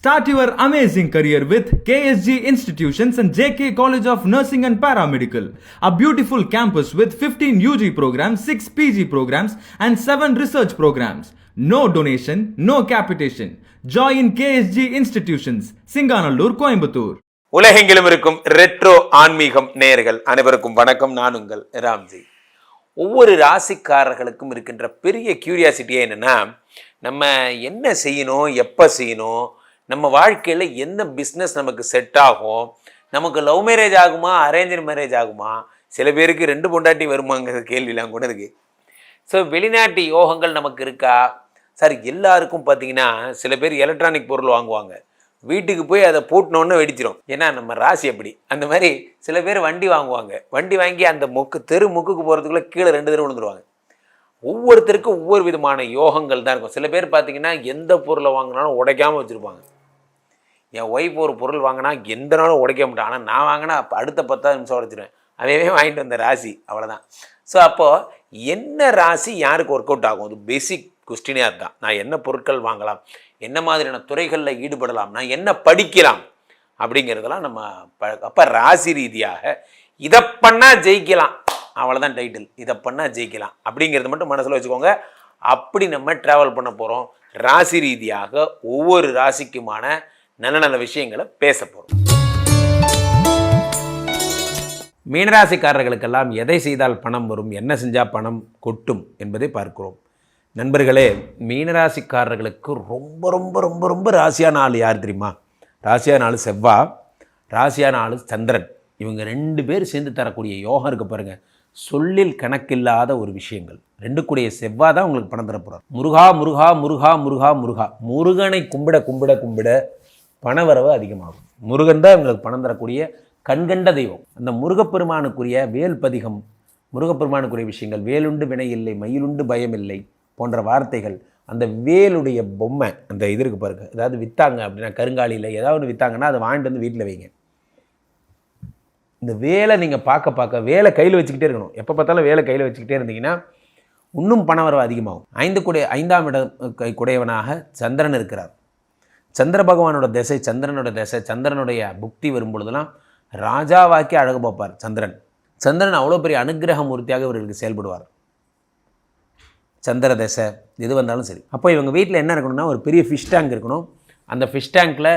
Start your amazing career with KSG Institutions and JK College of Nursing and Paramedical, a beautiful campus with 15 UG programs, 6 PG programs, and 7 research programs. No donation, no capitation. Join KSG Institutions, Singanallur, Coimbatore. உலகெங்கிலும் இருக்கும் retro ஆன்மீகம் நேயர்கள் அனைவருக்கும் வணக்கம் நான் உங்கள் ராம்ஜி ஒவ்வொரு ராசிக்காரர்களுக்கும் இருக்கின்ற பெரிய கியூரியாசிட்டியே என்னென்னா நம்ம என்ன செய்யணும் எப்போ செய்யணும் நம்ம வாழ்க்கையில் எந்த பிஸ்னஸ் நமக்கு செட் ஆகும்? நமக்கு லவ் மேரேஜ் ஆகுமா? அரேஞ்சர் மேரேஜ் ஆகுமா? சில பேருக்கு ரெண்டு பொண்டாட்டி வருமாங்கிற கேள்விலாம் கூட இருக்குது ஸோ வெளிநாட்டு யோகங்கள் நமக்கு இருக்கா? சார் எல்லாருக்கும் பார்த்தீங்கன்னா சில பேர் எலக்ட்ரானிக் பொருள் வாங்குவாங்க. வீட்டுக்கு போய் அதை பூட்டினோன்னு வெடிச்சிரும். ஏன்னா நம்ம ராசி அப்படி. அந்த மாதிரி சில பேர் வண்டி வாங்குவாங்க. வண்டி வாங்கி அந்த முக்கு தெரு முக்குக்கு போகிறதுக்குள்ளே கீழே ரெண்டு தெரு விழுந்துருவாங்க. ஒவ்வொருத்தருக்கும் ஒவ்வொரு விதமான யோகங்கள் தான் இருக்கும். சில பேர் பார்த்தீங்கன்னா எந்த பொருளை வாங்கினாலும் உடைக்காமல் வச்சுருப்பாங்க. என் ஒய்ஃப் ஒரு பொருள் வாங்கினா எந்த நாளும் உடைக்க மாட்டான். ஆனால் நான் வாங்கினா அப்போ அடுத்த பத்தாவது நிமிஷம் உடைச்சிடுவேன் அதையவே வாங்கிட்டு வந்த ராசி அவ்வளோதான் ஸோ அப்போது என்ன ராசி யாருக்கு ஒர்க் அவுட் ஆகும்? அது பேசிக் கொஸ்டினே அதுதான். நான் என்ன பொருட்கள் வாங்கலாம்? என்ன மாதிரியான துறைகளில் ஈடுபடலாம்? நான் என்ன படிக்கலாம்? அப்படிங்கிறதெல்லாம் நம்ம ப அப்போ ராசி ரீதியாக இதை பண்ணால் ஜெயிக்கலாம். அவ்வளோதான் டைட்டில் இதை பண்ணால் ஜெயிக்கலாம். அப்படிங்கிறது மட்டும் மனசில் வச்சுக்கோங்க. அப்படி நம்ம ட்ராவல் பண்ண போகிறோம் ராசி ரீதியாக ஒவ்வொரு ராசிக்குமான நல்ல நல்ல விஷயங்களை பேச போகிறோம் மீனராசிக்காரர்களுக்கெல்லாம் எதை செய்தால் பணம் வரும் என்ன செஞ்சால் பணம் கொட்டும் என்பதை பார்க்கிறோம். நண்பர்களே மீனராசிக்காரர்களுக்கு ரொம்ப ரொம்ப ரொம்ப ரொம்ப ராசியான ஆள் யார் தெரியுமா? ராசியான ஆள் செவ்வா ராசியான ஆள் சந்திரன். இவங்க ரெண்டு பேர் சேர்ந்து தரக்கூடிய யோகம் இருக்குது பாருங்கள் சொல்லில் கணக்கில்லாத ஒரு விஷயங்கள். ரெண்டு கூடிய செவ்வா தான் உங்களுக்கு பணம் தரப்போகிறார் முருகா முருகா முருகா முருகா முருகா. முருகனை கும்பிட கும்பிட கும்பிட பணவரவு அதிகமாகும். முருகன் தான் இவங்களுக்கு பணம் தரக்கூடிய கண்கண்ட தெய்வம். அந்த முருகப்பெருமானுக்குரிய வேல் பதிகம் முருகப்பெருமானுக்குரிய விஷயங்கள் வேலுண்டு வினை இல்லை மயிலுண்டு பயம் இல்லை போன்ற வார்த்தைகள் அந்த வேலுடைய பொம்மை அந்த இது இருக்கு பாருங்க. ஏதாவது விற்றாங்க அப்படின்னா கருங்காலியில் ஏதாவது ஒன்று விற்றாங்கன்னா அதை வாங்கிட்டு வந்து வீட்டில் வைங்க. இந்த வேலை நீங்கள் பார்க்க பார்க்க வேலை கையில் வச்சுக்கிட்டே இருக்கணும். எப்போ பார்த்தாலும் வேலை கையில் வச்சுக்கிட்டே இருந்தீங்கன்னா இன்னும் பணவரவு அதிகமாகும். ஐந்து குடை ஐந்தாம் இடம் குடையவனாக சந்திரன் இருக்கிறார். சந்திர பகவானோட திசை சந்திரனோட திசை சந்திரனுடைய புக்தி வரும்பொழுதுலாம் ராஜாவாக்கி அழகு பார்ப்பார் சந்திரன். சந்திரன் அவ்வளோ பெரிய அனுகிரக மூர்த்தியாக இவர்களுக்கு செயல்படுவார். சந்திர தசை எது வந்தாலும் சரி. அப்போ இவங்க வீட்டில் என்ன இருக்கணும்னா ஒரு பெரிய ஃபிஷ் டேங்க் இருக்கணும். அந்த ஃபிஷ் டேங்க்கில்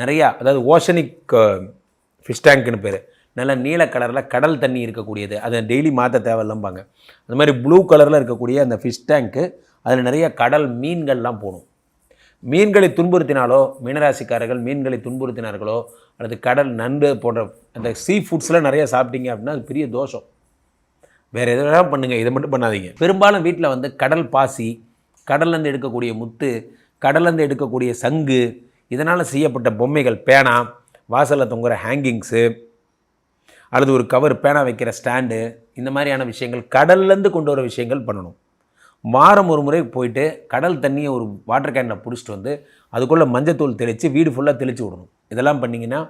நிறையா அதாவது ஓஷனிக் ஃபிஷ் டேங்க்னு பேர். நல்ல நீல கலரில் கடல் தண்ணி இருக்கக்கூடியது. அதை டெய்லி மாற்ற தேவையில்லம்பாங்க. அந்த மாதிரி ப்ளூ கலரில் இருக்கக்கூடிய அந்த ஃபிஷ் டேங்க்கு அதில் நிறைய கடல் மீன்கள்லாம் போகணும். மீன்களை துன்புறுத்தினாலோ மீனராசிக்காரர்கள் மீன்களை துன்புறுத்தினார்களோ அல்லது கடல் நண்டு போன்ற அந்த சீ ஃபுட்ஸ்லாம் நிறைய சாப்பிட்டீங்க அப்படின்னா அது பெரிய தோஷம். வேறு எது வேணாலும் பண்ணுங்கள் இதை மட்டும் பண்ணாதீங்க. பெரும்பாலும் வீட்டில் வந்து கடல் பாசி கடல்லேருந்து எடுக்கக்கூடிய முத்து கடல்லேருந்து எடுக்கக்கூடிய சங்கு இதனால் செய்யப்பட்ட பொம்மைகள் பேனா வாசலில் தொங்குற ஹேங்கிங்ஸு அல்லது ஒரு கவர் பேனா வைக்கிற ஸ்டாண்டு இந்த மாதிரியான விஷயங்கள் கடல்லேருந்து கொண்டு வர விஷயங்கள் பண்ணணும். வாரம் ஒரு முறை போயிட்டு கடல் தண்ணியை ஒரு வாட்டர் கேனில் பிடிச்சிட்டு வந்து அதுக்குள்ளே மஞ்சத்தூள் தெளித்து வீடு ஃபுல்லாக தெளித்து விடணும். இதெல்லாம் பண்ணிங்கன்னா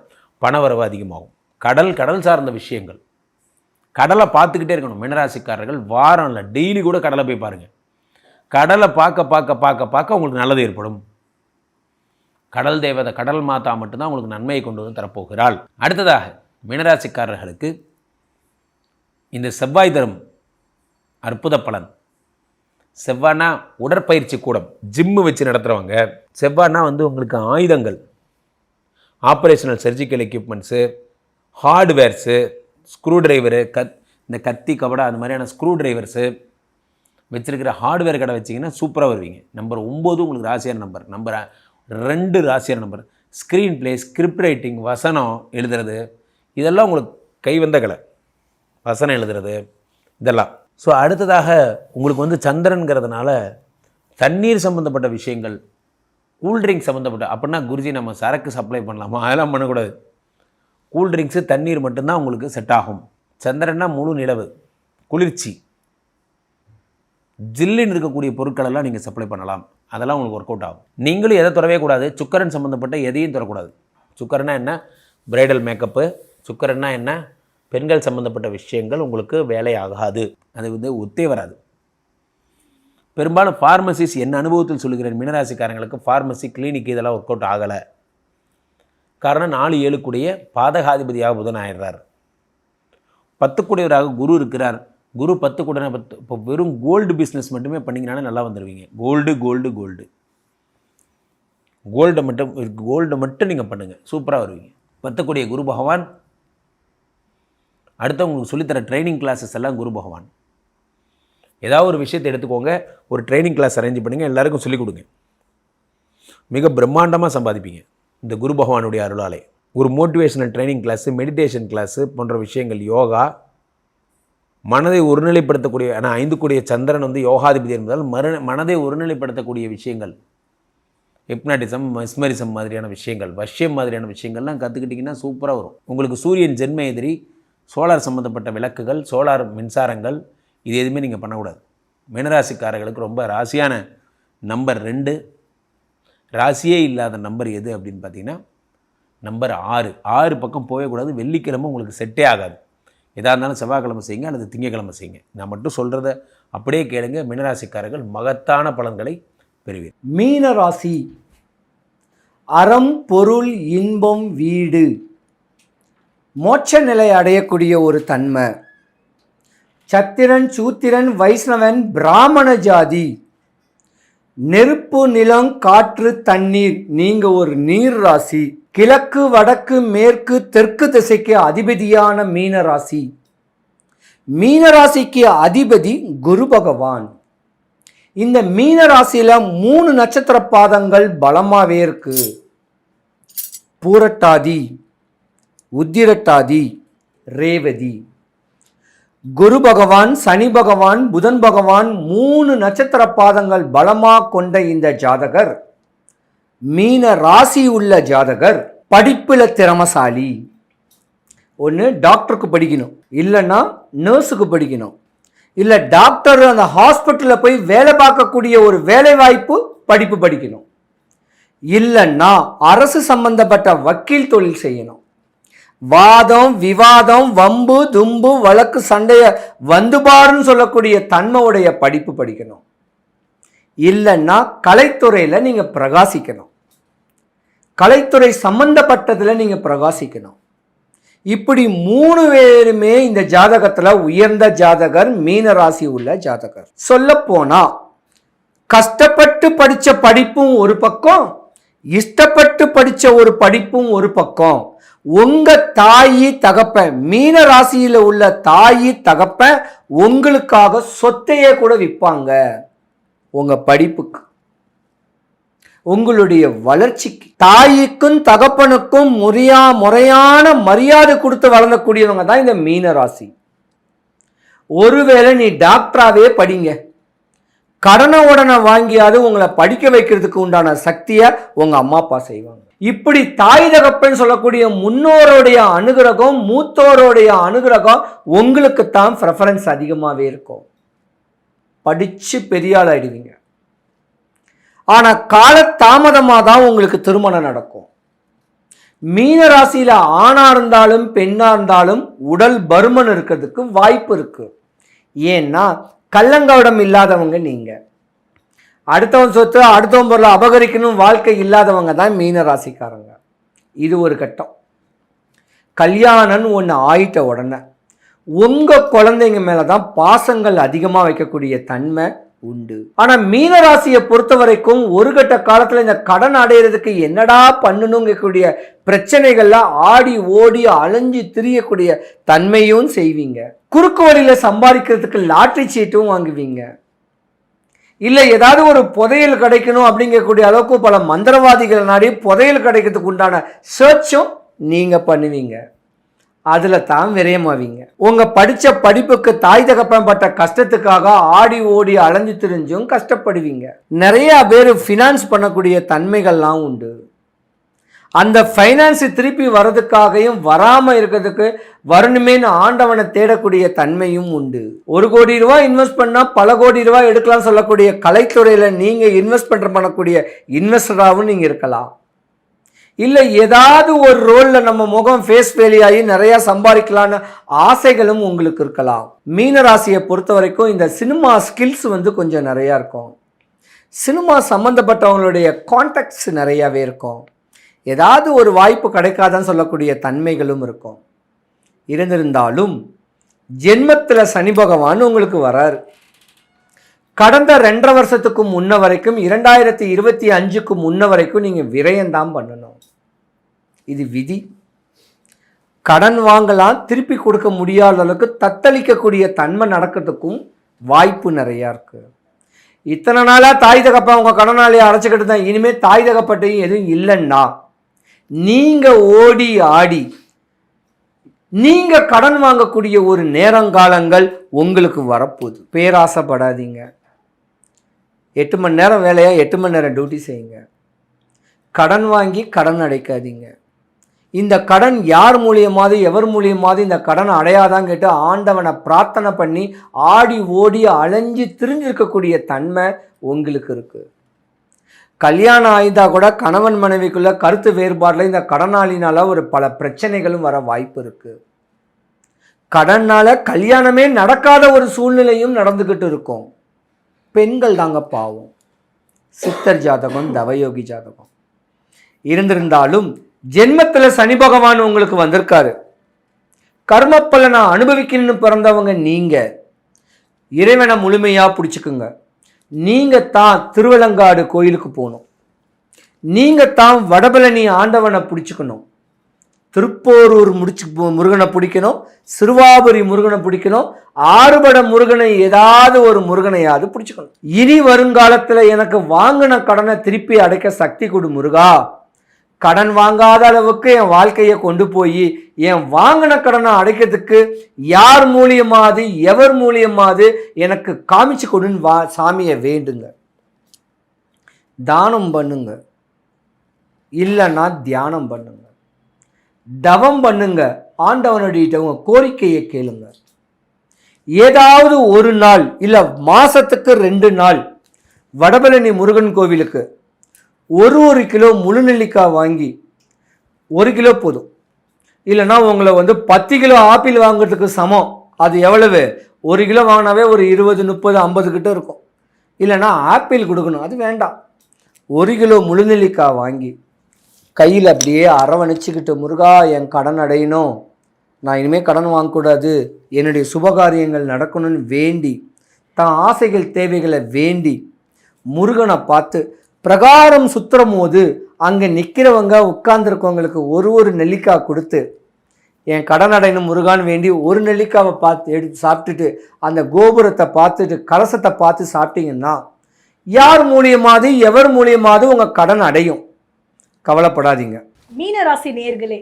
பணவரவு அதிகமாகும். கடல் கடல் சார்ந்த விஷயங்கள். கடலை பார்த்துக்கிட்டே இருக்கணும். மினராசிக்காரர்கள் வாரம் இல்லை டெய்லி கூட கடலை போய் பாருங்கள் கடலை பார்க்க பார்க்க பார்க்க பார்க்க உங்களுக்கு நல்லது ஏற்படும். கடல் தேவதை கடல் மாதா மட்டும்தான் உங்களுக்கு நன்மையை கொண்டு வந்து தரப்போகிறாள். அடுத்ததாக மினராசிக்காரர்களுக்கு இந்த செவ்வாய் தரும் அற்புத பலன். செவ்வாய்னா உடற்பயிற்சி கூடம் ஜிம்மு வச்சு நடத்துகிறவங்க செவ்வாய்னா வந்து உங்களுக்கு ஆயுதங்கள். Operational surgical equipments hardwares screw driver கத் இந்த கத்தி கபடா அந்த மாதிரியான ஸ்க்ரூ டிரைவர்ஸு வச்சுருக்கிற ஹார்ட்வேர் கடை வச்சிங்கன்னா சூப்பராக வருவீங்க. நம்பர் ஒம்பது உங்களுக்கு ராசியான நம்பர் நம்பர் ரெண்டு ராசியான number screen play script writing வசனம் எழுதுறது. இதெல்லாம் உங்களுக்கு கைவந்த கலை. வசனம் எழுதுறது. இதெல்லாம். ஸோ அடுத்ததாக உங்களுக்கு வந்து சந்திரன்கிறதுனால தண்ணீர் சம்மந்தப்பட்ட விஷயங்கள் கூல்ட்ரிங்க்ஸ் சம்மந்தப்பட்ட அப்படின்னா குருஜி நம்ம சரக்கு சப்ளை பண்ணலாமா? அதெல்லாம் பண்ணக்கூடாது. கூல்ட்ரிங்க்ஸு தண்ணீர் மட்டும்தான் உங்களுக்கு செட் ஆகும். சந்திரன்னா முழு நிலவு குளிர்ச்சி. ஜில்லுன்னு இருக்கக்கூடிய பொருட்களெல்லாம் நீங்கள் சப்ளை பண்ணலாம். அதெல்லாம் உங்களுக்கு ஒர்க் அவுட் ஆகும். நீங்களும் எதை தொடவே கூடாது. சுக்கரன் சம்மந்தப்பட்ட எதையும் தரக்கூடாது சுக்கரன்னா என்ன? பிரைடல் மேக்கப்பு சுக்கரன்னா என்ன? பெண்கள் சம்மந்தப்பட்ட விஷயங்கள் உங்களுக்கு வேலையாகாது. அது வந்து ஒத்தே வராது. பெரும்பாலும் ஃபார்மசிஸ் என் அனுபவத்தில் சொல்லுகிறேன் மீனராசிக்காரங்களுக்கு ஃபார்மசி கிளினிக் இதெல்லாம் ஒர்க் அவுட் ஆகலை. காரணம் நாலு ஏழுக்குடைய பாதகாதிபதியாக புதன் ஆயிடுறார். பத்துக்குடையவராக குரு இருக்கிறார். குரு பத்து கூட பத்து இப்போ வெறும் கோல்டு பிஸ்னஸ் மட்டுமே பண்ணிங்கனாலே நல்லா வந்துடுவீங்க கோல்டு கோல்டு கோல்டு கோல்டை மட்டும் கோல்டை மட்டும் நீங்கள் பண்ணுங்கள் சூப்பராக வருவீங்க. பத்துக்குடைய குரு பகவான் அடுத்தவங்களுக்கு சொல்லித்தர ட்ரைனிங் கிளாஸஸ் எல்லாம் குரு பகவான். ஏதாவது ஒரு விஷயத்தை எடுத்துக்கோங்க ஒரு ட்ரைனிங் கிளாஸ் அரேஞ்ச் பண்ணுங்கள் எல்லாருக்கும் சொல்லிக் கொடுங்க. மிக பிரம்மாண்டமாக சம்பாதிப்பீங்க இந்த குரு பகவானுடைய அருளாலே. ஒரு motivational training class meditation class போன்ற விஷயங்கள் யோகா. மனதை ஒருநிலைப்படுத்தக்கூடிய ஆனால் ஐந்து கூடிய சந்திரன் வந்து யோகாதிபதி என்பதால் மறு மனதை ஒருநிலைப்படுத்தக்கூடிய விஷயங்கள். ஹிப்னாட்டிசம் மெஸ்மரிசம் மாதிரியான விஷயங்கள் வஷ்யம் மாதிரியான விஷயங்கள்லாம் கற்றுக்கிட்டிங்கன்னா சூப்பராக வரும். உங்களுக்கு சூரியன் ஜென்ம எதிரி சோலார் சம்மந்தப்பட்ட விளக்குகள் சோலார் மின்சாரங்கள் இது எதுவுமே நீங்கள் பண்ணக்கூடாது. மீனராசிக்காரர்களுக்கு ரொம்ப ராசியான நம்பர் ரெண்டு. ராசியே இல்லாத நம்பர் எது அப்படின்னு பார்த்தீங்கன்னா நம்பர் ஆறு. ஆறு பக்கம் போகக்கூடாது வெள்ளிக்கிழமை உங்களுக்கு செட்டே ஆகாது. எதாக இருந்தாலும் செவ்வாய்க்கிழமை செய்யுங்க அல்லது திங்கக்கிழமை செய்யுங்க. நான் மட்டும் சொல்கிறத அப்படியே கேளுங்க. மீனராசிக்காரர்கள் மகத்தான பலன்களை பெறுவீர் மீன ராசி அறம் பொருள் இன்பம் வீடு. மோட்ச நிலை அடையக்கூடிய ஒரு தன்மை. சத்திரன் சூத்திரன் வைஷ்ணவன் பிராமண ஜாதி. நெருப்பு நிலம் காற்று தண்ணீர் நீங்க ஒரு நீர் ராசி. கிழக்கு வடக்கு மேற்கு தெற்கு திசைக்கு அதிபதியான மீன ராசி. மீன ராசிக்கு அதிபதி குரு பகவான். இந்த மீன ராசியில மூணு நட்சத்திர பாதங்கள் பலமாவே இருக்கு. பூரட்டாதி. உத்திரட்டாதி ரேவதி. குரு பகவான் சனி பகவான் புதன் பகவான் மூணு நட்சத்திர பாதங்கள் பலமாக கொண்ட இந்த ஜாதகர் மீன ராசி உள்ள ஜாதகர் படிப்பில் திறமசாலி. ஒன்று டாக்டருக்கு படிக்கணும். இல்லைன்னா நர்ஸுக்கு படிக்கணும். இல்லை டாக்டர் அந்த ஹாஸ்பிட்டலில் போய் வேலை பார்க்கக்கூடிய ஒரு வேலை வாய்ப்பு படிப்பு படிக்கணும். இல்லைன்னா அரசு சம்பந்தப்பட்ட வக்கீல் தொழில் செய்யணும். வாதம் விவாதம் வம்பு தும்பு வழக்கு சண்டைய வந்து பாருன்னு சொல்லக்கூடிய தன்மையுடைய படிப்பு படிக்கணும். இல்லைன்னா கலைத்துறையில் நீங்கள் பிரகாசிக்கணும். கலைத்துறை சம்பந்தப்பட்டதில் நீங்கள் பிரகாசிக்கணும். இப்படி மூணு பேருமே இந்த ஜாதகத்தில் உயர்ந்த ஜாதகர் மீன ராசி உள்ள ஜாதகர். சொல்ல போனா கஷ்டப்பட்டு படித்த படிப்பும் ஒரு பக்கம் இஷ்டப்பட்டு படித்த ஒரு படிப்பும் ஒரு பக்கம். உங்க தாயி தகப்ப மீன ராசியில உள்ள தாயி தகப்ப உங்களுக்காக சொத்தையே கூட விற்பாங்க உங்க படிப்புக்கு. உங்களுடைய வளர்ச்சிக்கு. தாய்க்கும் தகப்பனுக்கும் முறையா முறையான மரியாதை கொடுத்து வளர்ந்தக்கூடியவங்க தான் இந்த மீன ராசி. ஒருவேளை நீ டாக்டராகவே படிங்க. கடனை உடனே வாங்கியாவது உங்களை படிக்க வைக்கிறதுக்கு உண்டான சக்தியை உங்கள் அம்மா அப்பா செய்வாங்க. இப்படி தாய் தகப்பன் சொல்லக்கூடிய முன்னோருடைய அனுகிரகம் மூத்தோருடைய அனுகிரகம் உங்களுக்கு தான் ப்ரெஃபரன்ஸ் அதிகமாகவே இருக்கும். படித்து பெரிய ஆள் ஆயிடுவீங்க ஆனால் கால தாமதமாக தான் உங்களுக்கு திருமணம் நடக்கும். மீன ராசியில் ஆணாக இருந்தாலும் பெண்ணாக இருந்தாலும் உடல் பருமன் இருக்கிறதுக்கு வாய்ப்பு இருக்குது ஏன்னா கள்ளங்கவடம் இல்லாதவங்க நீங்கள் அடுத்தவன் சொத்து அடுத்தவன் பொருளை அபகரிக்கணும் வாழ்க்கை இல்லாதவங்க தான் மீன ராசிக்காரங்க. இது ஒரு கட்டம். கல்யாணம்னு ஒன்று ஆயிட்ட உடனே உங்கள் குழந்தைங்க மேலே தான் பாசங்கள் அதிகமாக வைக்கக்கூடிய தன்மை உண்டு. ஆனால் மீன ராசியை பொறுத்த வரைக்கும் ஒரு கட்ட காலத்தில் இந்த கடன் அடையிறதுக்கு என்னடா பண்ணணுங்கக்கூடிய பிரச்சனைகள்லாம் ஆடி ஓடி அலைஞ்சு திரியக்கூடிய தன்மையும் செய்வீங்க. குறுக்கு வழியில் சம்பாதிக்கிறதுக்கு லாட்ரி சீட்டும் வாங்குவீங்க. இல்லை ஏதாவது ஒரு புதையல் கிடைக்கணும் அப்படிங்கக்கூடிய அளவுக்கு பல மந்திரவாதிகள் நாடி புதையல் கிடைக்கிறதுக்கு உண்டான சர்ச்சும் நீங்கள் பண்ணுவீங்க. அதில் தான் விரயமாவீங்க. உங்கள் படித்த படிப்புக்கு தாய் தகப்பன் பட்ட கஷ்டத்துக்காக ஆடி ஓடி அலைஞ்சு திரிஞ்சும் கஷ்டப்படுவீங்க. நிறையா பேர் ஃபினான்ஸ் பண்ணக்கூடிய தன்மைகள்லாம் உண்டு. அந்த ஃபைனான்ஸ் திருப்பி வர்றதுக்காகவும் வராமல் இருக்கிறதுக்கு வரணுமேனு ஆண்டவனை தேடக்கூடிய தன்மையும் உண்டு. ஒரு கோடி ரூபாய் இன்வெஸ்ட் பண்ணால் பல கோடி ரூபாய் எடுக்கலாம் சொல்லக்கூடிய கலைத்துறையில் நீங்கள் இன்வெஸ்ட் பண்ணுற பண்ணக்கூடிய இன்வெஸ்டராகவும் நீங்கள் இருக்கலாம். இல்லை ஏதாவது ஒரு ரோலில் நம்ம முகம் ஃபேஸ் வேலியாகி நிறையா சம்பாதிக்கலான்னு ஆசைகளும் உங்களுக்கு இருக்கலாம். மீனராசியை பொறுத்த வரைக்கும் இந்த சினிமா ஸ்கில்ஸ் வந்து கொஞ்சம் நிறையா இருக்கும். சினிமா சம்மந்தப்பட்டவங்களுடைய கான்டாக்ட்ஸ் நிறையாவே இருக்கும். ஏதாவது ஒரு வாய்ப்பு கிடைக்காதான்னு சொல்லக்கூடிய தன்மைகளும் இருக்கும். இருந்திருந்தாலும் ஜென்மத்தில் சனி பகவான் உங்களுக்கு வராரு. கடந்த ரெண்டரை வருஷத்துக்கு முன்ன வரைக்கும் இரண்டாயிரத்தி இருபத்தி அஞ்சுக்கு முன்ன வரைக்கும் நீங்கள் விரயம்தான் பண்ணணும். இது விதி. கடன் வாங்கலாம் திருப்பி கொடுக்க முடியாத அளவுக்கு தத்தளிக்கக்கூடிய தன்மை நடக்கிறதுக்கும் வாய்ப்பு நிறையா இருக்குது இத்தனை நாளாக தாய் தகப்பா உங்கள் கடனாளியை அடைச்சிக்கிட்டு தான் இனிமேல் தாய் தகப்பட்டையும் எதுவும் இல்லைன்னா நீங்கள் ஓடி ஆடி நீங்கள் கடன் வாங்கக்கூடிய ஒரு நேரங்காலங்கள் உங்களுக்கு வரப்போகுது. பேராசைப்படாதீங்க. எட்டு மணி நேரம் வேலையாக எட்டு மணி நேரம் டியூட்டி செய்யுங்க. கடன் வாங்கி கடன் அடைக்காதீங்க. இந்த கடன் யார் மூலியமாவது எவர் மூலியமாவது இந்த கடன் அடையாதான்னு கேட்டு ஆண்டவனை பிரார்த்தனை பண்ணி ஆடி ஓடி அலைஞ்சு திரிஞ்சிருக்கக்கூடிய தன்மை உங்களுக்கு இருக்குது கல்யாணம் ஆயிந்தா கூட கணவன் மனைவிக்குள்ள கருத்து வேறுபாடில் இந்த கடனாளினால் ஒரு பல பிரச்சனைகளும் வர வாய்ப்பு இருக்குது கடனால் கல்யாணமே நடக்காத ஒரு சூழ்நிலையும் நடந்துக்கிட்டு இருக்கும். பெண்கள் தாங்க பாவம். சித்தர் ஜாதகம் தவயோகி ஜாதகம். இருந்திருந்தாலும் ஜென்மத்தில் சனி பகவான் உங்களுக்கு வந்திருக்காரு. கர்ம பலனை அனுபவிக்கணும்னு பிறந்தவங்க நீங்கள் இறைவனை முழுமையாக பிடிச்சிக்குங்க. நீங்கள் தான் திருவலங்காடு கோயிலுக்கு போகணும். நீங்கள் தான் வடபழனி ஆண்டவனை பிடிச்சிக்கணும். திருப்போரூர் முடிச்சு முருகனை பிடிக்கணும். சிறுவாபுரி முருகனை பிடிக்கணும். ஆறுபட முருகனை ஏதாவது ஒரு முருகனையாவது பிடிச்சிக்கணும். இனி வருங்காலத்தில் எனக்கு வாங்கின கடனை திருப்பி அடைக்க சக்தி கொடு முருகா. கடன் வாங்காத அளவுக்கு என் வாழ்க்கையை கொண்டு போய் என் வாங்கின கடனை அடைக்கிறதுக்கு யார் மூலியமாவது எவர் மூலியமாவது எனக்கு காமிச்சு கொடுன்னு வா சாமியை வேண்டுங்க. தானம் பண்ணுங்க. இல்லைன்னா தியானம் பண்ணுங்க. தவம் பண்ணுங்க. ஆண்டவனுடைய கோரிக்கையை கேளுங்க. ஏதாவது ஒரு நாள் இல்லை மாதத்துக்கு ரெண்டு நாள் வடபழனி முருகன் கோவிலுக்கு ஒரு ஒரு கிலோ முழுநெல்லிக்காய் வாங்கி ஒரு கிலோ போதும். இல்லைன்னா உங்களை வந்து பத்து கிலோ ஆப்பிள் வாங்குறதுக்கு சமம். அது எவ்வளவு? ஒரு கிலோ வாங்கினாவே ஒரு இருபது முப்பது ஐம்பது கிட்ட இருக்கும். இல்லைன்னா ஆப்பிள் கொடுக்கணும். அது வேண்டாம். ஒரு கிலோ முழுநெல்லிக்காய் வாங்கி கையில் அப்படியே அரவணைச்சிக்கிட்டு முருகா என் கடன் அடையணும். நான் இனிமேல் கடன் வாங்கக்கூடாது. என்னுடைய சுபகாரியங்கள் நடக்கணும்னு வேண்டி தான் ஆசைகள் தேவைகளை வேண்டி முருகனை பார்த்து பிரகாரம் சுத்துறம் போது அங்கே நிற்கிறவங்க உட்கார்ந்துருக்கவங்களுக்கு ஒரு ஒரு நெல்லிக்காய் கொடுத்து என் கடன் அடையணும் முருகான்னு வேண்டி ஒரு நெல்லிக்காவை பார்த்து எடுத்து சாப்பிட்டுட்டு அந்த கோபுரத்தை பார்த்துட்டு கலசத்தை பார்த்து சாப்பிட்டீங்கன்னா யார் மூலியமாவது எவர் மூலியமாவது உங்கள் கடன் அடையும். கவலைப்படாதீங்க. மீனராசி நேர்களே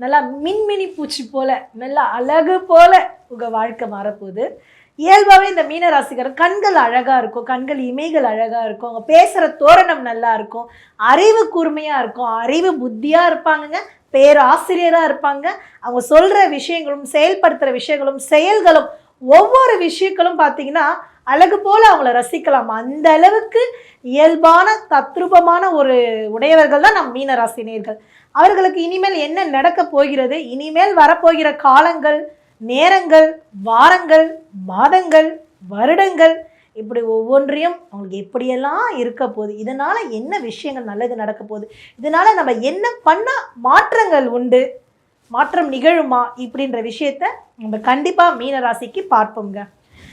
நல்லா மின்மினி பூச்சி போல நல்லா அழகு போல உங்கள் வாழ்க்கை மாறப்போகுது. இயல்பாகவே இந்த மீனராசிக்காரர் கண்கள் அழகாக இருக்கும் கண்கள் இமைகள் அழகாக இருக்கும் அவங்க பேசுகிற தோரணம் நல்லா இருக்கும் அறிவு கூர்மையாக இருக்கும் அறிவு புத்தியாக இருப்பாங்கங்க பேராசிரியராக இருப்பாங்க. அவங்க சொல்கிற விஷயங்களும் செயல்படுத்துகிற விஷயங்களும் செயல்களும் ஒவ்வொரு விஷயங்களும் பார்த்தீங்கன்னா அழகு போல் அவங்கள ரசிக்கலாம். அந்த அளவுக்கு இயல்பான தத்ரூபமான ஒரு உடையவர்கள் தான் நம் மீனராசினியர்கள் அவர்களுக்கு இனிமேல் என்ன நடக்க போகிறது இனிமேல் வரப்போகிற காலங்கள் நேரங்கள் வாரங்கள் மாதங்கள் வருடங்கள் இப்படி ஒவ்வொன்றையும் அவங்களுக்கு எப்படியெல்லாம் இருக்க போகுது இதனால் என்ன விஷயங்கள் நல்லது நடக்க போகுது இதனால் நம்ம என்ன பண்ண மாற்றங்கள் உண்டு மாற்றம் நிகழுமா இப்படின்ற விஷயத்த நம்ம கண்டிப்பாக மீனராசிக்கு பார்ப்போங்க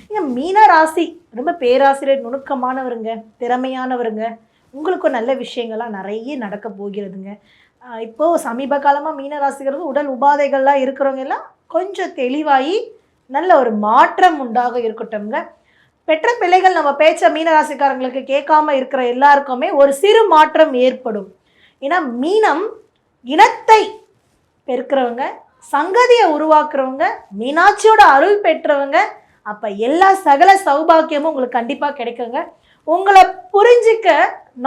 ஏன் மீனராசி ரொம்ப பேராசிரியர் நுணுக்கமானவருங்க திறமையானவருங்க உங்களுக்கும் நல்ல விஷயங்கள்லாம் நிறைய நடக்க போகிறதுங்க. இப்போது சமீப காலமாக மீனராசிக்கிறது உடல் உபாதைகள்லாம் இருக்கிறவங்க எல்லாம் கொஞ்சம் தெளிவாகி நல்ல ஒரு மாற்றம் உண்டாக இருக்கட்டும்ங்க. பெற்ற பிள்ளைகள் நம்ம பேச்ச மீனராசிக்காரங்களுக்கு கேட்காம இருக்கிற எல்லாருக்குமே ஒரு சிறு மாற்றம் ஏற்படும். ஏன்னா மீனம் இனத்தை பெருக்கிறவங்க சங்கதியை உருவாக்குறவங்க மீனாட்சியோட அருள் பெற்றவங்க அப்போ எல்லா சகல சௌபாக்கியமும் உங்களுக்கு கண்டிப்பாக கிடைக்குங்க. உங்களை புரிஞ்சிக்க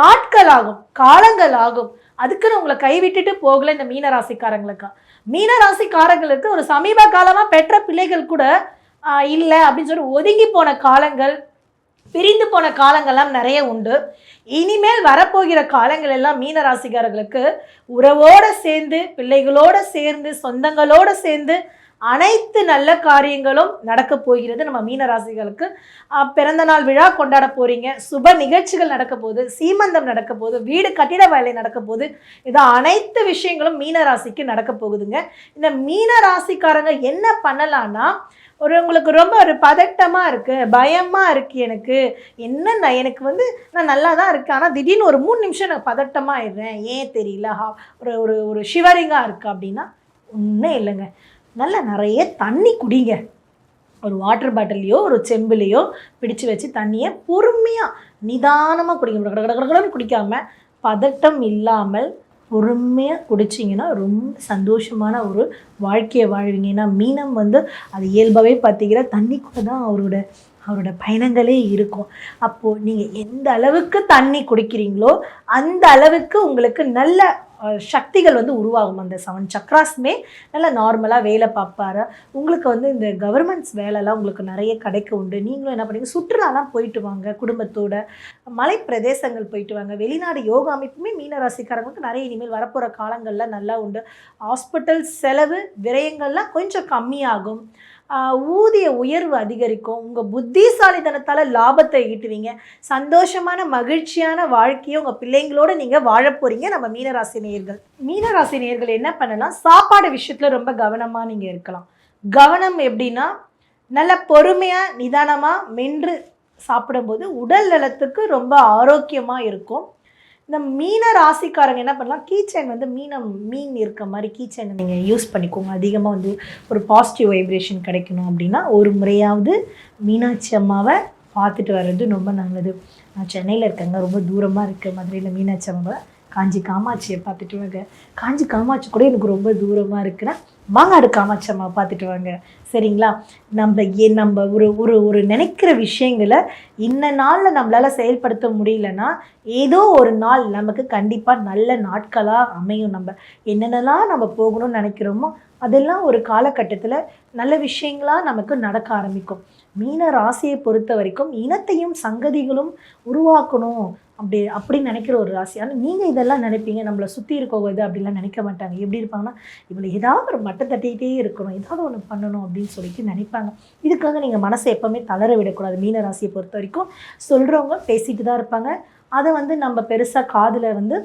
நாட்கள் ஆகும் காலங்கள் ஆகும். அதுக்குன்னு உங்களை கைவிட்டுட்டு போகல இந்த மீனராசிக்காரங்களுக்கு. மீனராசிக்காரங்களுக்கு ஒரு சமீப காலமாக பெற்ற பிள்ளைகள் கூட இல்லை அப்படின்னு சொல்லி ஒதுங்கி போன காலங்கள் பிரிந்து போன காலங்கள்லாம் நிறைய உண்டு. இனிமேல் வரப்போகிற காலங்கள் எல்லாம் மீனராசிக்காரர்களுக்கு உறவோடு சேர்ந்து பிள்ளைகளோடு சேர்ந்து சொந்தங்களோடு சேர்ந்து அனைத்து நல்ல காரியங்களும் நடக்க போகிறது நம்ம மீனராசிகளுக்கு பிறந்த நாள் விழா கொண்டாட போகிறீங்க சுப நிகழ்ச்சிகள் நடக்க போகுது. சீமந்தம் நடக்க போகுது. வீடு கட்டிட வேலை நடக்க போகுது. இது அனைத்து விஷயங்களும் மீனராசிக்கு நடக்க போகுதுங்க. இந்த மீனராசிக்காரங்க என்ன பண்ணலான்னா ஒரு உங்களுக்கு ரொம்ப ஒரு பதட்டமாக இருக்குது பயமாக இருக்குது எனக்கு. என்ன எனக்கு வந்து நான் நல்லா தான் இருக்கேன். ஆனால் திடீர்னு ஒரு மூணு நிமிஷம் நான் பதட்டமாக ஆயிடுறேன். ஏன் தெரியல? ஹா- ஒரு ஒரு ஒரு ஷிவரிங்காக இருக்குது அப்படின்னா ஒன்றும் இல்லைங்க. நல்லா நிறைய தண்ணி குடிங்க. ஒரு வாட்டர் பாட்டிலையோ ஒரு செம்பிலையோ பிடிச்சு வச்சு தண்ணியை பொறுமையாக நிதானமாக குடிங்க. கட கட கடன்னு குடிக்காமல் பதட்டம் இல்லாமல் பொறுமையாக குடிச்சிங்கன்னா ரொம்ப சந்தோஷமான ஒரு வாழ்க்கையை வாழ்வீங்க. ஏன்னா மீனம் வந்து அது இயல்பாகவே பார்த்தீங்கன்னா தண்ணிக்குள்ளே தான் அவரோட அவரோட பயணங்களே இருக்கும். அப்போது நீங்கள் எந்த அளவுக்கு தண்ணி குடிக்கிறீங்களோ அந்த அளவுக்கு உங்களுக்கு நல்ல சக்திகள் வந்து உருவாகும். அந்த செவன் சக்ராஸ்மே நல்லா நார்மலாக வேலை பார்ப்பாரு. உங்களுக்கு வந்து இந்த கவர்மெண்ட்ஸ் வேலைலாம் உங்களுக்கு நிறைய கிடைக்க உண்டு. நீங்களும் என்ன பண்ணுங்க சுற்றுலாலாம் போயிட்டு வாங்க குடும்பத்தோட மலை பிரதேசங்கள் போயிட்டு வாங்க. வெளிநாடு யோகா அமைப்புமே மீனராசிக்காரங்களுக்கு நிறைய இனிமேல் வரப்போகிற காலங்களில் நல்லா உண்டு. ஹாஸ்பிட்டல் செலவு விரயங்கள்லாம் கொஞ்சம் கம்மியாகும். ஊதிய உயர்வு அதிகரிக்கும். உங்கள் புத்திசாலித்தனத்தால் லாபத்தை ஈட்டுவீங்க. சந்தோஷமான மகிழ்ச்சியான வாழ்க்கையை உங்கள் பிள்ளைங்களோட நீங்கள் வாழ போகிறீங்க நம்ம மீனராசி நேயர்கள். மீனராசி நேயர்கள் என்ன பண்ணலாம்? சாப்பாடு விஷயத்தில் ரொம்ப கவனமாக நீங்கள் இருக்கலாம். கவனம் எப்படின்னா நல்ல பொறுமையாக நிதானமாக மென்று சாப்பிடும்போது உடல் நலத்துக்கு ரொம்ப ஆரோக்கியமாக இருக்கும். இந்த மீன ராசிக்காரங்க என்ன பண்ணலாம்? கீச்சன் வந்து மீனம் மீன் இருக்க மாதிரி கீச்சைனை நீங்கள் யூஸ் பண்ணிக்கோங்க. அதிகமாக வந்து ஒரு பாசிட்டிவ் வைப்ரேஷன் கிடைக்கணும் அப்படின்னா ஒரு முறையாவது மீனாட்சி அம்மாவை பார்த்துட்டு வர்றது ரொம்ப நல்லது. நான் சென்னையில் இருக்கேங்க. ரொம்ப தூரமாக இருக்குது மதுரையில் மீனாட்சி அம்மாவை. காஞ்சி காமாட்சியை பார்த்துட்டு வாங்க. காஞ்சி காமாட்சி கூட எனக்கு ரொம்ப தூரமாக இருக்குன்னா மாங்காடு காமாட்சி அம்மா பார்த்துட்டு வாங்க. சரிங்களா? நம்ம ஏ நம்ம ஒரு ஒரு ஒரு நினைக்கிற விஷயங்களை இந்த நாளில் நம்மளால் செயல்படுத்த முடியலன்னா ஏதோ ஒரு நாள் நமக்கு கண்டிப்பாக நல்ல நாட்களாக அமையும் நம்ம. என்னென்னலாம் நம்ம போகணும்னு நினைக்கிறோமோ அதெல்லாம் ஒரு காலகட்டத்தில் நல்ல விஷயங்களாக நமக்கு நடக்க ஆரம்பிக்கும். மீன ராசியை பொறுத்த வரைக்கும் இனத்தையும் சங்கதிகளும் உருவாக்கணும். அப்படி அப்படின்னு நினைக்கிற ஒரு ராசி. ஆனால் நீங்கள் இதெல்லாம் நினைப்பீங்க நம்மளை சுற்றி இருக்கவங்க இது அப்படிலாம் நினைக்க மாட்டாங்க. எப்படி இருப்பாங்கன்னா இவங்களை ஏதாவது ஒரு மட்டை தட்டிக்கிட்டே இருக்கணும் ஏதாவது ஒன்று பண்ணணும் அப்படின்னு சொல்லிட்டு நினைப்பாங்க. இதுக்காக நீங்கள் மனசை எப்போவுமே தளர விடக்கூடாது. மீன ராசியை பொறுத்த வரைக்கும் சொல்கிறவங்க பேசிட்டு தான் இருப்பாங்க. அதை வந்து நம்ம பெருசாக காதில் வந்து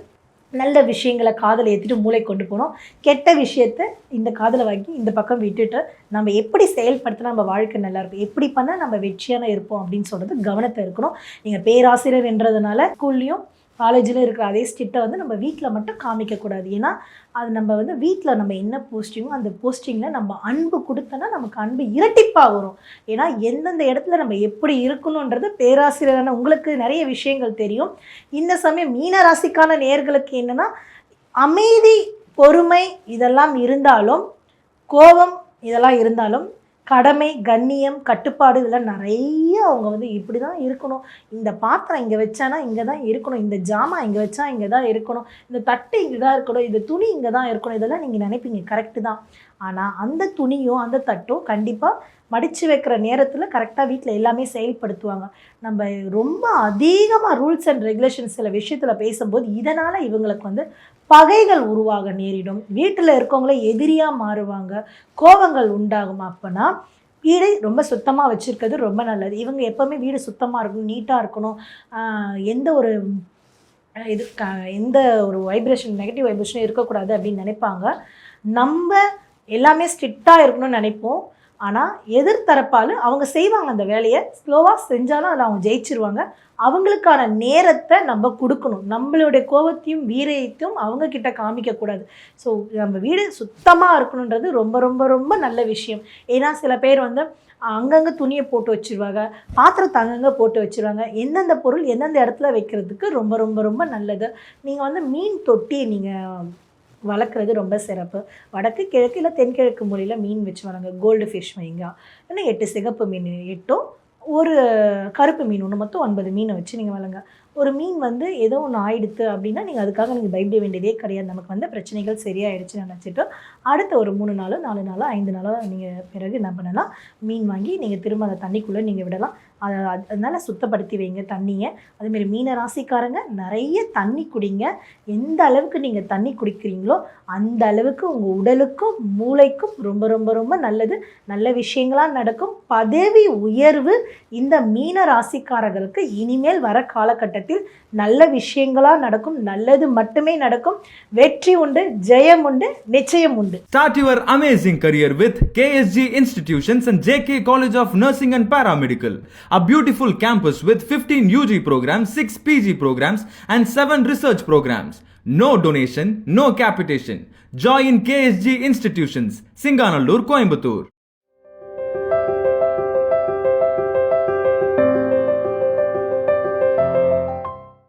நல்ல விஷயங்களை காதில் ஏற்றிட்டு மூளை கொண்டு போகணும் கெட்ட விஷயத்தை இந்த காதில் வாங்கி இந்த பக்கம் விட்டுட்டு நம்ம எப்படி செயல்படுத்தினா நம்ம வாழ்க்கை நல்லா இருக்கும். எப்படி பண்ணால் நம்ம வெற்றியான இருப்போம் அப்படின்னு சொல்கிறது கவனத்தை இருக்கணும் நீங்கள் பேராசிரியர் என்றதுனால ஸ்கூல்லையும் காலேஜில் இருக்கிற அதே ஸ்டிட்டை வந்து நம்ம வீட்டில் மட்டும் காமிக்கக்கூடாது ஏன்னா அது நம்ம வந்து வீட்டில் நம்ம என்ன போஸ்டிங்கோ அந்த போஸ்டிங்கில் நம்ம அன்பு கொடுத்தோன்னா நமக்கு அன்பு இரட்டிப்பாக வரும். ஏன்னா எந்தெந்த இடத்துல நம்ம எப்படி இருக்கணுன்றது பேராசிரியரான உங்களுக்கு நிறைய விஷயங்கள் தெரியும். இந்த சமயம் மீன ராசிக்கான நேர்களுக்கு என்னென்னா அமைதி பொறுமை இதெல்லாம் இருந்தாலும் கோபம் இதெல்லாம் இருந்தாலும் கடமை கண்ணியம் கட்டுப்பாடு இதெல்லாம் நிறைய அவங்க வந்து இப்படி தான் இருக்கணும். இந்த பாத்திரம் இங்கே வச்சானா இங்கே தான் இருக்கணும். இந்த ஜாமான் இங்கே வச்சா இங்கே தான் இருக்கணும். இந்த தட்டு இங்கே தான் இருக்கணும். இந்த துணி இங்கே தான் இருக்கணும். இதெல்லாம் நீங்கள் நினைப்பீங்க. கரெக்டு தான். ஆனால் அந்த துணியும் அந்த தட்டும் கண்டிப்பாக மடித்து வைக்கிற நேரத்தில் கரெக்டாக வீட்டில் எல்லாமே செயல்படுத்துவாங்க. நம்ம ரொம்ப அதிகமாக ரூல்ஸ் அண்ட் ரெகுலேஷன்ஸ் சில விஷயத்தில் பேசும்போது இதனால் இவங்களுக்கு வந்து பகைகள் உருவாக நேரிடும். வீட்டில் இருக்கவங்கள எதிரியாக மாறுவாங்க. கோபங்கள் உண்டாகும் அப்போனா வீடு ரொம்ப சுத்தமாக வச்சுருக்கிறது ரொம்ப நல்லது. இவங்க எப்போவுமே வீடு சுத்தமாக இருக்கணும் நீட்டாக இருக்கணும். எந்த ஒரு இது க எந்த ஒரு வைப்ரேஷன் நெகட்டிவ் வைப்ரேஷனும் இருக்கக்கூடாது அப்படின்னு நினைப்பாங்க. நம்ம எல்லாமே ஸ்ட்ரிக்டாக இருக்கணும்னு நினைப்போம். ஆனால் எதிர்த்தரப்பால் அவங்க செய்வாங்க அந்த வேலையை. ஸ்லோவாக செஞ்சாலும் அதில் அவங்க ஜெயிச்சிருவாங்க. அவங்களுக்கான நேரத்தை நம்ம கொடுக்கணும். நம்மளுடைய கோபத்தையும் வீரத்தையும் அவங்கக்கிட்ட காமிக்கக்கூடாது. ஸோ நம்ம வீடு சுத்தமாக இருக்கணுன்றது ரொம்ப ரொம்ப ரொம்ப நல்ல விஷயம். ஏன்னா சில பேர் வந்து அங்கங்கே துணியை போட்டு வச்சிருவாங்க பாத்திரத்தை அங்கங்கே போட்டு வச்சிருவாங்க. எந்தெந்த பொருள் எந்தெந்த இடத்துல வைக்கிறதுக்கு ரொம்ப ரொம்ப ரொம்ப நல்லது. நீங்கள் வந்து மீன் தொட்டி நீங்கள் வளர்க்குறது ரொம்ப சிறப்பு. வடக்கு கிழக்கு இல்லை தென்கிழக்கு மொழியில் மீன் வச்சு வளங்க கோல்டு ஃபிஷ் வைங்க. இன்னும் எட்டு சிகப்பு மீன் எட்டும் ஒரு கருப்பு மீன் ஒன்று மொத்தம் ஒன்பது மீனை வச்சு நீங்கள் வளங்க ஒரு மீன் வந்து ஏதோ ஒன்று ஆயிடுத்து அப்படின்னா நீங்கள் அதுக்காக நீங்கள் பயப்பட வேண்டியதே கிடையாது. நமக்கு வந்து பிரச்சனைகள் சரியாயிடுச்சுன்னு நினச்சிட்டு அடுத்த ஒரு மூணு நாளோ நாலு நாளோ ஐந்து நாளோ நீங்கள் பிறகு என்ன பண்ணலாம்? மீன் வாங்கி நீங்கள் திரும்ப அந்த தண்ணிக்குள்ளே நீங்கள் விடலாம். அதை அதனால் சுத்தப்படுத்தி வைங்க தண்ணியை. அதேமாரி மீன ராசிக்காரங்க நிறைய தண்ணி குடிங்க. எந்த அளவுக்கு நீங்கள் தண்ணி குடிக்கிறீங்களோ அந்த அளவுக்கு உங்கள் உடலுக்கும் மூளைக்கும் ரொம்ப ரொம்ப ரொம்ப நல்லது. நல்ல விஷயங்களாக நடக்கும். பதவி உயர்வு இந்த மீன ராசிக்காரர்களுக்கு இனிமேல் வர காலகட்டத்தில் நல்ல விஷயங்களாக நடக்கும். நல்லது மட்டுமே நடக்கும். வெற்றி உண்டு ஜெயம் உண்டு நிச்சயம் உண்டு. Start your amazing career with KSG institutions and JK college of nursing and paramedical a beautiful campus with 15 UG programs, 6 PG programs, and 7 research programs. No donation, no capitation. Join KSG Institutions, Singanallur, Coimbatore.